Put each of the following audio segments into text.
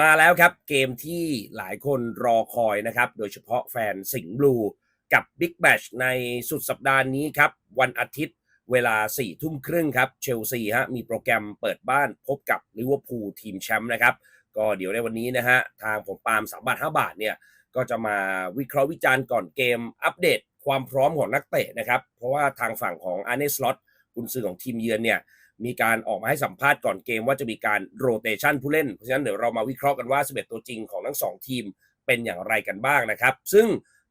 มาแล้วครับเกมที่หลายคนรอคอยนะครับ โดยเฉพาะแฟนสิงห์บลูกับบิ๊กแ t ชในสุดสัปดาห์นี้ครับ วันอาทิตย์เวลา4ี่ทุ่มครึ่งครับเชลซีฮะมีโปรแกรมเปิดบ้านพบกับลิเวอร์พูลทีมแชมป์นะครับ ก็เดี๋ยวในวันนี้นะฮะ ทางผมปาล์มสามบาทห้าบาทเนี่ย ก็จะมาวิเคราะห์วิจารณ์ก่อนเกมอัปเดตความพร้อมของนักเตะนะครับ เพราะว่าทางฝั่งของอาร์เนสล็อตกุนซือของทีมเยือนเนี่ย มีการออกมาให้สัมภาษณ์ก่อนเกมว่าจะมีการโรเตชันผู้เล่น เพราะฉะนั้นเดี๋ยวเรามาวิเคราะห์กันว่า 11 ตัวจริงของทั้ง 2 ทีมเป็นอย่างไรกันบ้างนะครับ ซึ่ง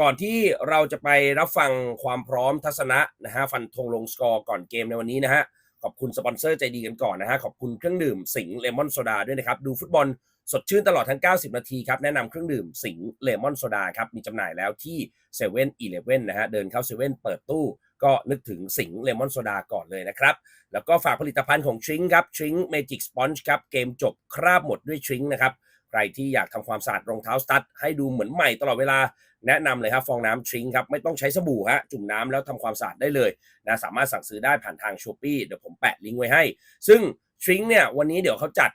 ก่อนที่เราจะไปรับฟังความพร้อมทัศนะนะฮะฟันธงลงสกอร์ก่อนเกมในวันนี้นะฮะขอบคุณสปอนเซอร์ใจดีกันก่อนนะฮะขอบคุณเครื่องดื่มสิงเลมอนโซดาด้วยนะครับดูฟุตบอลสดชื่นตลอดทั้ง 90 นาทีครับ แนะนำเครื่องดื่มสิงเลมอนโซดาครับ มีจำหน่ายแล้วที่7 e เ e ่ e อีเลนะฮะ เดินเข้าเซเว่นเปิดตู้ ก็นึกถึงสิงเลมอนโซดาก่อนเลยนะครับ แล้วก็ฝากผลิตภัณฑ์ของทริงครับทริงเมจิกสปอนจ์ครับเกมจบคราบหมดด้วยทริงนะครับใครที่อยากทำความสะอาดรองเท้าสตั๊ดให้ดูเหมือนใหม่ตลอดเวลาแนะนำเลยครับฟองน้ำทริงครับไม่ต้องใช้สบู่ฮะจุ่มน้ำแล้วทำความสะอาดได้เลยนะสามารถสั่งซื้อได้ผ่านทางช้อปปี้เดี๋ยวผมแปะลิงก์ไว้ให้ ซึ่งทริงเนี่ยวันนี้เดี๋ยวเขาจัด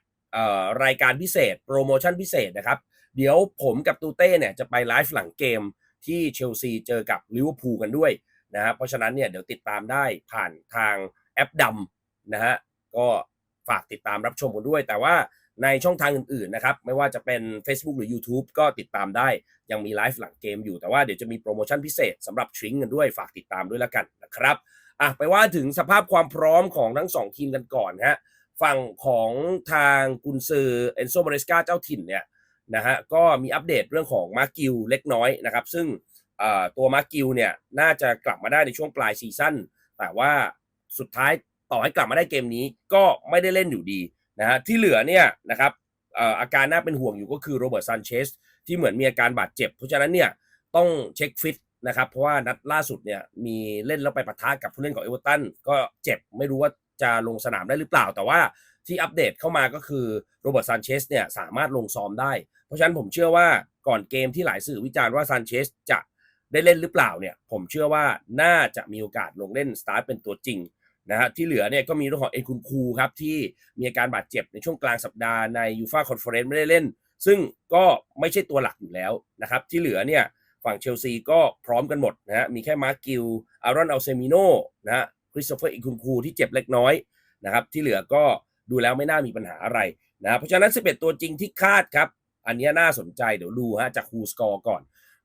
รายการพิเศษ โปรโมชั่นพิเศษนะครับ เดี๋ยวผมกับตูเต้เนี่ยจะไปไลฟ์หลังเกมที่เชลซีเจอกับลิเวอร์พูลกันด้วย นะครับเพราะฉะนั้นเนี่ยเดี๋ยวติดตามได้ผ่านทางแอปดำนะฮะก็ฝากติดตามรับชมกันด้วย แต่ว่าในช่องทางอื่นๆนะครับไม่ว่าจะเป็น Facebook หรือ YouTube ก็ติดตามได้ยังมีไลฟ์หลังเกมอยู่แต่ว่าเดี๋ยวจะมีโปรโมชั่นพิเศษสำหรับทริงกันด้วยฝากติดตามด้วยแล้วกันนะครับอะไปว่าถึงสภาพความพร้อมของทั้ง 2 ทีมกันก่อนฮะฝั่งของทางกุนซือเอนโซมาเรสกาเจ้าถิ่นเนี่ยนะฮะก็มีอัปเดตเรื่องของมาร์กิวเล็กน้อยนะครับ ซึ่ง ตัวมาร์กิวเนี่ยน่าจะกลับมาได้ในช่วงปลายซีซั่นแต่ว่าสุดท้ายต่อให้กลับมาได้เกมนี้ก็ไม่ได้เล่นอยู่ดีนะฮะที่เหลือเนี่ยนะครับอาการน่าเป็นห่วงอยู่ก็คือโรเบิร์ตซันเชสที่เหมือนมีอาการบาดเจ็บ เพราะฉะนั้นเนี่ยต้องเช็คฟิตนะครับเพราะว่านัดล่าสุดเนี่ยมีเล่นแล้วไปปะทะกับผู้เล่นของเอเวอร์ตันก็เจ็บไม่รู้ว่าจะลงสนามได้หรือเปล่า แต่ว่าที่อัปเดตเข้ามาก็คือโรเบิร์ตซานเชสเนี่ยสามารถลงซ้อมได้ เพราะฉะนั้นผมเชื่อว่าก่อนเกมที่หลายสื่อวิจารณ์ว่าซานเชสจะ ได้เล่นหรือเปล่าเนี่ย ผมเชื่อว่าน่าจะมีโอกาสลงเล่นสตาร์ทเป็นตัวจริงนะฮะที่เหลือเนี่ยก็มีเรื่องของเอคุนคูครับที่มีอาการบาดเจ็บในช่วงกลางสัปดาห์ในยูฟาคอนเฟอเรนซ์ไม่ได้เล่น ซึ่งก็ไม่ใช่ตัวหลักอยู่แล้วนะครับ ที่เหลือเนี่ยฝั่งเชลซีก็พร้อมกันหมดนะฮะมีแค่มาร์กิลอารอนอัลเซมิโนนะฮะคริสโตเฟอร์อิคุนคูที่เจ็บเล็กน้อยนะครับที่เหลือก็ดูแล้วไม่น่ามีปัญหาอะไรนะเพราะฉะนั้น 11 ตัวจริงที่คาดครับ อันนี้น่าสนใจเดี๋ยวดูฮะจากฮูสกอร์ก่อน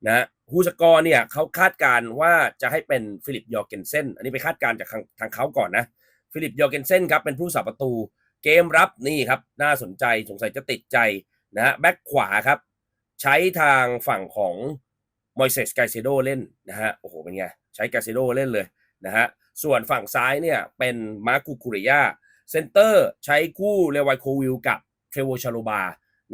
นะฮูสกอร์เนี่ยเขาคาดการว่าจะให้เป็นฟิลิปยอร์เกนเซนอันนี้ไปคาดการจากทางทางเขาก่อนนะฟิลิปยอร์เกนเซนครับเป็นผู้สับประตู เกมรับนี่ครับน่าสนใจสงสัยจะติดใจนะฮะแบ็คขวาครับ ใช้ทางฝั่งของมอยเซสไกเซโดเล่นนะฮะโอ้โหเป็นไงใช้ไกเซโดเล่นเลยนะฮะส่วนฝั่งซ้ายเนี่ยเป็นมาร์คูคูริยาเซนเตอร์ใช้คู่เลวายโควิลกับเทรโวชาโลบา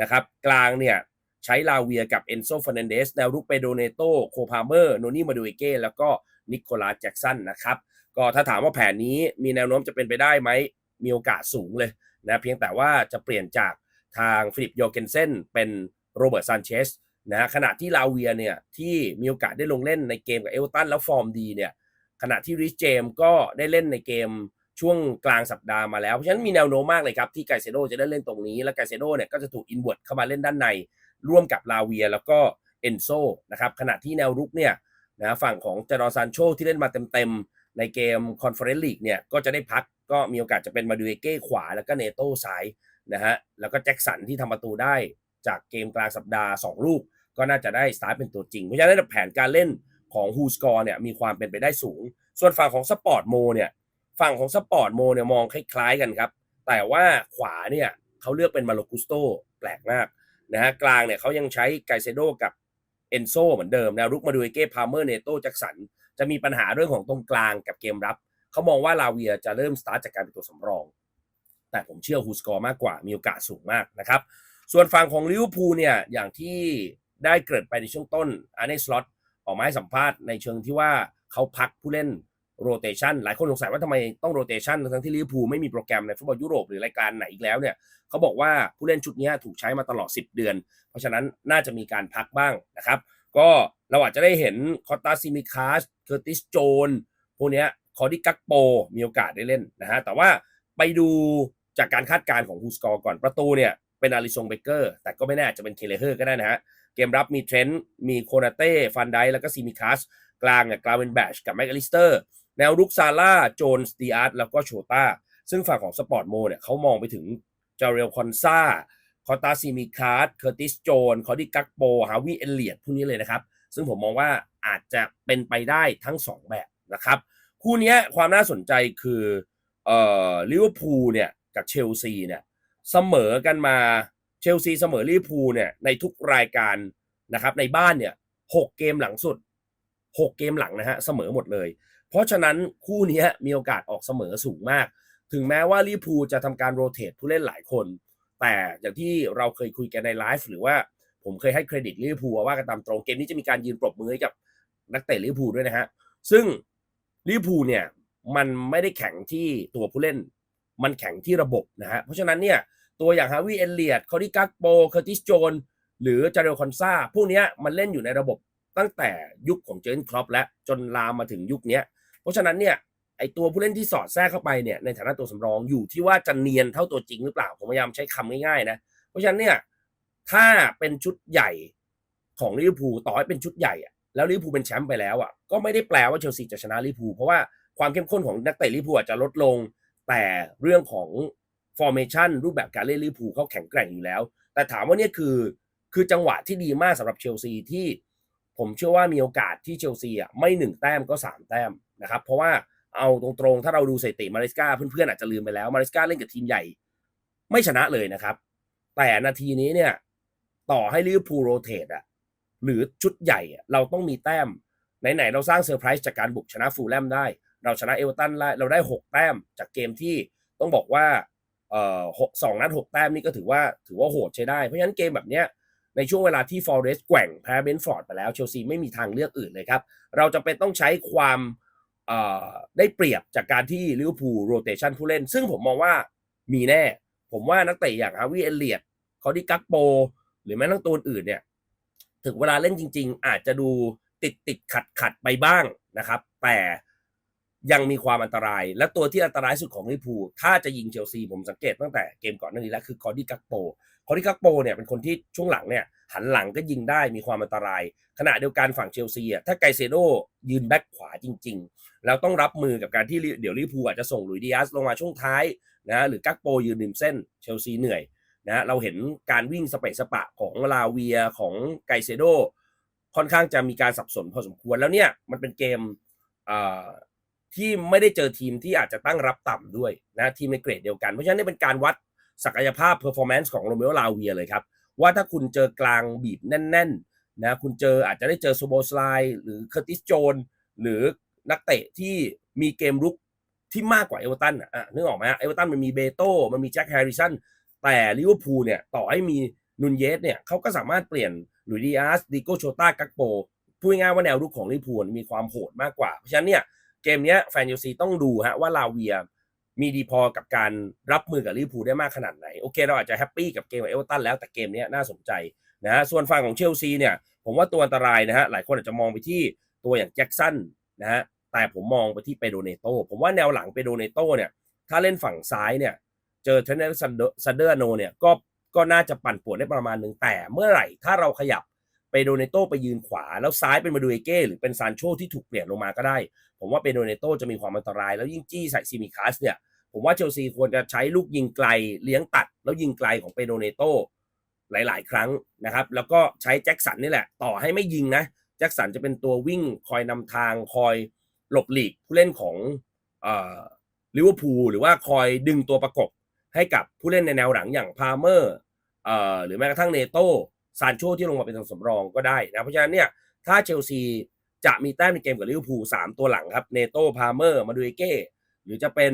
นะครับกลางเนี่ย ใช้ลาเวียกับเอนโซฟานเดสแนวรุกเปโดเนโตโคพาเมอร์โนนี่มาดูเอเก้แล้วก็นิโคลัสแจ็กสันนะครับ ก็ถ้าถามว่าแผนนี้มีแนวโน้มจะเป็นไปได้ไหม มีโอกาสสูงเลยนะเพียงแต่ว่าจะเปลี่ยนจากทางฟิลิปโยเกนเซนเป็นโรเบิร์ตซานเชสนะขณะที่ลาเวียเนี่ยที่มีโอกาสได้ลงเล่นในเกมกับเอลตันแล้วฟอร์มดีเนี่ยขณะที่ริชเจมก็ได้เล่นในเกมช่วงกลางสัปดาห์มาแล้ว เพราะฉะนั้นมีแนวโน้มมากเลยครับ ที่ไกเซโดจะได้เล่นตรงนี้ และไกเซโดเนี่ยก็จะถูกอินเวอร์ตเข้ามาเล่นด้านใน ร่วมกับลาเวียแล้วก็เอนโซนะครับขณะที่แนวรุกเนี่ยนะฝั่งของเจรอซานโชที่เล่นมาเต็มๆ ในเกมคอนเฟอเรนซ์ลีกเนี่ยก็จะได้พักก็มีโอกาสจะเป็นมาดูเอเก้ขวาแล้วก็เนโต้ซ้ายนะฮะแล้วก็แจ็คสันที่ทำประตูได้จากเกมกลางสัปดาห์ 2 ลูก ก็น่าจะได้สตาร์ทเป็นตัวจริง เพราะฉะนั้นแผนการเล่นของฮูสกอร์เนี่ยมีความเป็นไปได้สูง ส่วนฝั่งของสปอร์ตโมเนี่ยฝั่งของสปอร์ตโมเนี่ยมองคล้ายๆกันครับ แต่ว่าขวาเนี่ยเขาเลือกเป็นมาโลกุสโตแปลกมาก นะฮะกลางเนี่ยเขายังใช้ไกเซโดกับเอนโซเหมือนเดิมแนวรุกมาดูเอเก้พาเมอร์เนโต้จักสันจะมีปัญหาเรื่องของตรงกลางกับเกมรับ เขามองว่าลาเวียจะเริ่มสตาร์ทจากการเป็นตัวสำรอง แต่ผมเชื่อฮูสกอร์มากกว่ามีโอกาสสูงมากนะครับ ส่วนฝั่งของลิเวอร์พูลเนี่ยอย่างที่ได้เกิดไปในช่วงต้นอาร์เนสล็อตออกมาให้สัมภาษณ์ในเชิงที่ว่าเขาพักผู้เล่น โรเตชันหลายคนสงสัยว่าทำไมต้องโรเตชันทั้งที่ลิเวอร์พูลไม่มีโปรแกรมในฟุตบอลยุโรปหรือรายการไหนอีกแล้วเนี่ยเขาบอกว่าผู้เล่นชุดนี้ถูกใช้มาตลอด 10 เดือน เพราะฉะนั้นน่าจะมีการพักบ้างนะครับ ก็เราอาจจะได้เห็นคอตาซิมิคาสเคอร์ติสโจนพวกนี้คอร์ดิกักโปมีโอกาสได้เล่นนะฮะแต่ว่าไปดูจากการคาดการณ์ของฮูสกอร์ก่อนประตูเนี่ยเป็นอาริซงเบเกอร์แต่ก็ไม่แน่จะเป็นเคเลเฮอร์ก็ได้นะฮะเกมรับมีเทรนต์มีโคนาเต้ฟันไดแล้วก็ซีมิคัสกลางเนี่ยกลาเวนแบชกับแมคอลิสเตอร์ แนวรุกซาร่าโจนสตีอาร์ตแล้วก็โชต้าซึ่งฝั่งของสปอร์ตโมเนี่ยเขามองไปถึงจาเรลคอนซาคอตาซีมิคัสเคอร์ติสโจนคอดี้กักโปฮาวิเอเลียดพวกนี้เลยนะครับ ซึ่งผมมองว่าอาจจะเป็นไปได้ทั้ง 2 แบบนะครับ คู่นี้ความน่าสนใจคือเอ่อลิเวอร์พูลเนี่ยกับเชลซีเนี่ยเสมอกันมาเชลซีเสมอลิเวอร์พูลเนี่ยในทุกรายการนะครับในบ้านเนี่ยหกเกมหลังสุด หกเกมหลังนะฮะเสมอหมดเลย เพราะฉะนั้นคู่นี้มีโอกาสออกเสมอสูงมาก ถึงแม้ว่าลิพูจะทำการโรเตทผู้เล่นหลายคน แต่อย่างที่เราเคยคุยกันในไลฟ์หรือว่าผมเคยให้เครดิตลิพูว่ากันตามตรงเกมนี้จะมีการยืนปรบมือให้กับนักเตะลิพูด้วยนะฮะซึ่งลิพูเนี่ยมันไม่ได้แข่งที่ตัวผู้เล่น มันแข่งที่ระบบนะฮะเพราะฉะนั้นเนี่ยตัวอย่างฮาวิเอเลียดคอริกักโปเคอร์ติสโจนหรือจาเรลคอนซาพวกนี้มันเล่นอยู่ในระบบ ตั้งแต่ยุคของเจอร์นครอปและจนลามมาถึงยุคเนี้ยเพราะฉะนั้นเนี่ยไอตัวผู้เล่นที่สอดแทรกเข้าไปเนี่ยในฐานะตัวสำรองอยู่ที่ว่าจะเนียนเท่าตัวจริงหรือเปล่าผมพยายามใช้คำง่ายๆนะเพราะฉะนั้นเนี่ยถ้าเป็นชุดใหญ่ของลิเวอร์พูลต่อให้เป็นชุดใหญ่อะแล้วลิเวอร์พูลเป็นแชมป์ไปแล้วอะก็ไม่ได้แปลว่าเชลซีจะชนะลิเวอร์พูลเพราะว่าความเข้มข้นของนักเตะลิเวอร์พูลอาจจะลดลง แต่เรื่องของฟอร์เมชันรูปแบบการเล่นลิเวอร์พูลเขาแข็งแกร่งอยู่แล้ว แต่ถามว่าเนี่ยคือคือจังหวะที่ดีมากสำหรับเชลซีที่ ผมเชื่อว่ามีโอกาสที่เชลซีอะไม่หนึ่งแต้มก็สามแต้มนะครับ เพราะว่าเอาตรงๆ ถ้าเราดูสถิติมาริสกาเพื่อนๆอาจจะลืมไปแล้วมาริสกาเล่นกับทีมใหญ่ ไม่ชนะเลยนะครับ แต่นาทีนี้เนี่ยต่อให้ลิเวอร์พูลโรเตทอะหรือชุดใหญ่เราต้องมีแต้มไหนๆเราสร้างเซอร์ไพรส์จากการบุกชนะฟูลแลมได้ เราชนะเอเวอร์ตันได้เราได้หกแต้มจากเกมที่ต้องบอกว่าเอ่อสองนัดหกแต้มนี่ก็ถือว่าถือว่าโหดใช้ได้ เพราะฉะนั้นเกมแบบเนี้ย ในช่วงเวลาที่ฟอร์เรสแกว่งแพ้เบนฟอร์ดไปแล้วเชลซีไม่มีทางเลือกอื่นเลยครับ เราจะเป็นต้องใช้ความได้เปรียบจากการที่ลิเวอร์พูลโรเตชันผู้เล่น ซึ่งผมมองว่ามีแน่ ผมว่านักเตะอย่างฮาวิเอเลียดคอดี้กักโป หรือแม้ทั้งตัวอื่นเนี่ยถึงเวลาเล่นจริง ๆ อาจจะดูติดติดขัดขัดไปบ้างนะครับ แต่ยังมีความอันตราย และตัวที่อันตรายสุดของลิเวอร์พูลถ้าจะยิงเชลซีผมสังเกตตั้งแต่เกมก่อนหน้านี้แล้วคือคอดี้กักโป คอดี้กักโปเนี่ยเป็นคนที่ช่วงหลังเนี่ยหันหลังก็ยิงได้มีความอันตราย ขณะเดียวกันฝั่งเชลซีอะถ้าไกเซโดยืนแบ็คขวาจริง ๆ แล้วต้องรับมือกับการที่เดี๋ยวลิเวอร์พูอาจจะส่งลุยดิอาสลงมาช่วงท้ายนะหรือกักโปยืนริมเส้นเชลซีเหนื่อยนะเราเห็นการวิ่งสเปซสปะของลาเวียของไกเซโดค่อนข้างจะมีการสับสนพอสมควรแล้วเนี่ยมันเป็นเกมที่ไม่ได้เจอทีมที่อาจจะตั้งรับต่ำด้วยนะทีมในเกรดเดียวกัน เพราะฉะนั้นเป็นการวัด ศักยภาพเพอร์ฟอร์แมนซ์ของโรเมโอลาเวียเลยครับ ว่าถ้าคุณเจอกลางบีบแน่นๆนะคุณเจออาจจะได้เจอโซโบสไลหรือเคอร์ติสโจนหรือนักเตะที่มีเกมรุกที่มากกว่าเอเวอร์ตันอะนึกออกไหมเอเวอร์ตันมันมีเบโต้มันมีแจ็คแฮร์ริสันแต่ลิเวอร์พูลเนี่ยต่อให้มีนุนเยสเนี่ยเขาก็สามารถเปลี่ยนหลุยดิอาสดิโกโชต้ากักโปพูดง่ายว่าแนวรุกของลิเวอร์พูลมีความโหดมากกว่า เพราะฉะนั้นเนี่ยเกมนี้แฟนยูซีต้องดูฮะว่าลาเวีย มีดีพอกับการรับมือกับลิเวอร์พูลได้มากขนาดไหน โอเค เราอาจจะแฮปปี้กับเกมกับเอเวอร์ตันแล้วแต่เกมนี้น่าสนใจนะฮะส่วนฝั่งของเชลซีเนี่ยผมว่าตัวอันตรายนะฮะหลายคนอาจจะมองไปที่ตัวอย่างแจ็คสันนะฮะแต่ผมมองไปที่เปโดเนโตผมว่าแนวหลังเปโดเนโตเนี่ยถ้าเล่นฝั่งซ้ายเนี่ยเจอเทนเนอร์ซันเดอร์โนเนี่ยก็ก็น่าจะปั่นปวนได้ประมาณหนึ่งแต่เมื่อไหร่ถ้าเราขยับเปโดเนโตไปยืนขวา แล้วซ้ายเป็นมาดูเอเก้หรือเป็นซานโชที่ถูกเปลี่ยนลงมาก็ได้ ผมว่าเปโดเนโตจะมีความอันตราย แล้วยิ่งจี้ใส่ซิมิคัสเนี่ย ผมว่าเชลซีควรจะใช้ลูกยิงไกลเลี้ยงตัด แล้วยิงไกลของเปโดเนโตหลาย ๆ ครั้งนะครับ แล้วก็ใช้แจ็คสันนี่แหละ ต่อให้ไม่ยิงนะ แจ็คสันจะเป็นตัววิ่งคอยนำทางคอยหลบหลีกผู้เล่นของลิเวอร์พูลหรือว่าคอยดึงตัวประกบให้กับผู้เล่นในแนวหลังอย่างพาเมอร์หรือแม้กระทั่งเนโตซานโชที่ลงมาเป็นตัวสำรองก็ได้นะ เพราะฉะนั้นเนี่ยถ้าเชลซีจะมีแต้มในเกมกับลิเวอร์พูลสามตัวหลังครับเนโตพาเมอร์มาดูเอเก้หรือจะเป็น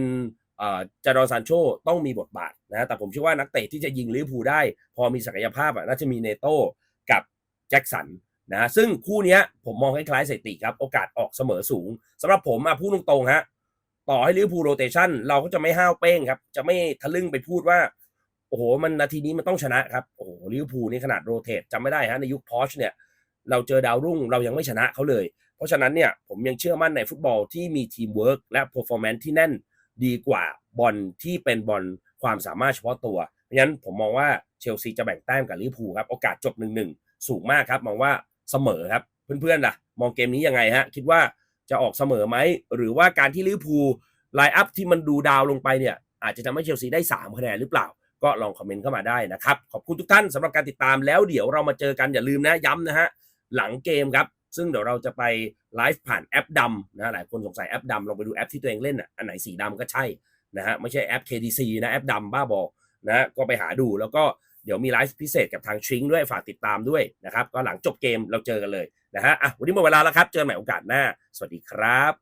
จารอนซานโชต้องมีบทบาทนะแต่ผมเชื่อว่านักเตะที่จะยิงลิเวอร์พูลได้ พอมีศักยภาพอะน่าจะมีเนโต้กับแจ็คสันนะซึ่งคู่นี้ผมมองคล้ายๆสถิติครับ โอกาสออกเสมอสูงสำหรับผมมาพูดตรงๆฮะต่อให้ลิเวอร์พูลโรเตชันเราก็จะไม่ห้าวเป้งครับ จะไม่ทะลึ่งไปพูดว่า โอ้โห มันนาทีนี้มันต้องชนะครับโอ้โหลิเวอร์พูลนี่ขนาดโรเตทจำไม่ได้ฮะในยุคพอชเนี่ยเราเจอดาวรุ่งเรายังไม่ชนะเขาเลย เพราะฉะนั้นเนี่ยผมยังเชื่อมั่นในฟุตบอลที่มีทีมเวิร์กและเพอร์ฟอร์แมนซ์ที่แน่น ดีกว่าบอลที่เป็นบอลความสามารถเฉพาะตัว เพราะฉะนั้นผมมองว่าเชลซีจะแบ่งแต้มกับลิเวอร์พูลครับ โอกาสจบ1-1สูงมากครับ มองว่าเสมอครับ เพื่อนๆล่ะ มองเกมนี้ยังไงฮะ คิดว่าจะออกเสมอไหม หรือว่าการที่ลิเวอร์พูลไลน์อัพที่มันดูดาวลงไปเนี่ย อาจจะทำให้เชลซีได้ 3 คะแนนหรือเปล่า ก็ลองคอมเมนต์เข้ามาได้นะครับ ขอบคุณทุกท่านสำหรับการติดตามแล้วเดี๋ยวเรามาเจอกันอย่าลืมนะย้ำนะฮะหลังเกมครับ ซึ่งเดี๋ยวเราจะไปไลฟ์ผ่านแอปดำนะหลายคนสงสัยแอปดำลองไปดูแอปที่ตัวเองเล่นอะอันไหนสีดำก็ใช่นะฮะไม่ใช่แอป KDC นะแอปดำบ้าบอนะก็ไปหาดูแล้วก็เดี๋ยวมีไลฟ์พิเศษกับทางชิงด้วยฝากติดตามด้วยนะครับ ก็หลังจบเกมเราเจอกันเลยนะฮะอะวันนี้หมดเวลาแล้วครับ เจอกันใหม่โอกาสหน้า สวัสดีครับ